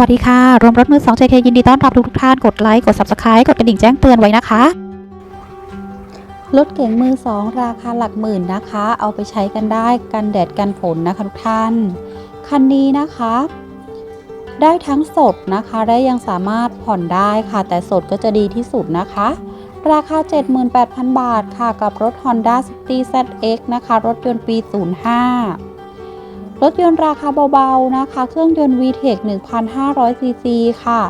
วัสดีค่ะ รวมรถมือ2 JK ยินดีต้อนรับทุกทุกท่าน กดไลค์ กด Subscribe กดกระดิ่งแจ้งเตือนไว้นะคะ รถเก๋งมือ 2 ราคาหลักหมื่นนะคะ เอาไปใช้กันได้ กันแดดกันฝนนะคะทุกท่าน คันนี้นะคะ ได้ทั้งสดนะคะ และยังสามารถผ่อนได้ค่ะ แต่สดก็จะดีที่สุดนะคะ ราคา 78,000 บาทค่ะ กับรถ Honda City ZX นะคะ รถยนต์ปี 05 รถยนต์ราคาเบาๆนะคะ เครื่องยนต์ VTEC 1,500 ซีซีค่ะ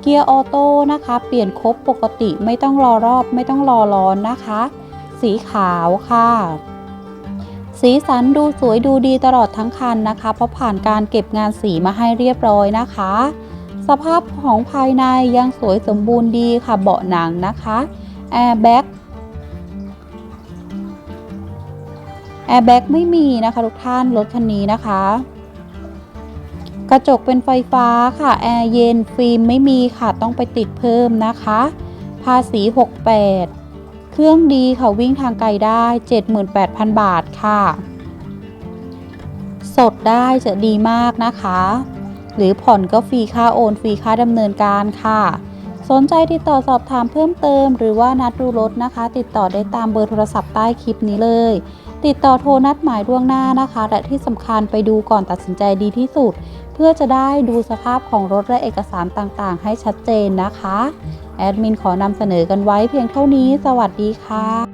เกียร์ออโต้นะคะ เปลี่ยนครบปกติไม่ต้องรอรอบไม่ต้องรอร้อนนะคะ สีขาวค่ะ สีสันดูสวยดูดีตลอดทั้งคันนะคะ เพราะผ่านการเก็บงานสีมาให้เรียบร้อยนะคะ สภาพของภายในยังสวยสมบูรณ์ดีค่ะเบาะหนังนะคะแอร์แบ็ก แอร์แบ็กไม่มีนะคะทุกท่านรถคันนี้นะคะ กระจกเป็นไฟฟ้าค่ะแอร์เย็นฟิล์มไม่มีค่ะต้องไปติดเพิ่มนะคะ ภาษี 68 เครื่องดีค่ะวิ่งทางไกลได้ 78,000 บาทค่ะ สดได้จะดีมากนะคะ หรือผ่อนก็ฟรีค่าโอนฟรีค่าดำเนินการค่ะสนใจติดต่อสอบถามเพิ่มเติม หรือว่านัดดูรถนะคะ ติดต่อได้ตามเบอร์โทรศัพท์ใต้คลิปนี้เลย ติดต่อโทรนัดหมายล่วงหน้านะคะ และที่สำคัญไปดูก่อนตัดสินใจดีที่สุด เพื่อจะได้ดูสภาพของรถและเอกสารต่างๆ ให้ชัดเจนนะคะ แอดมินขอนำเสนอกันไว้เพียงเท่านี้ สวัสดีค่ะ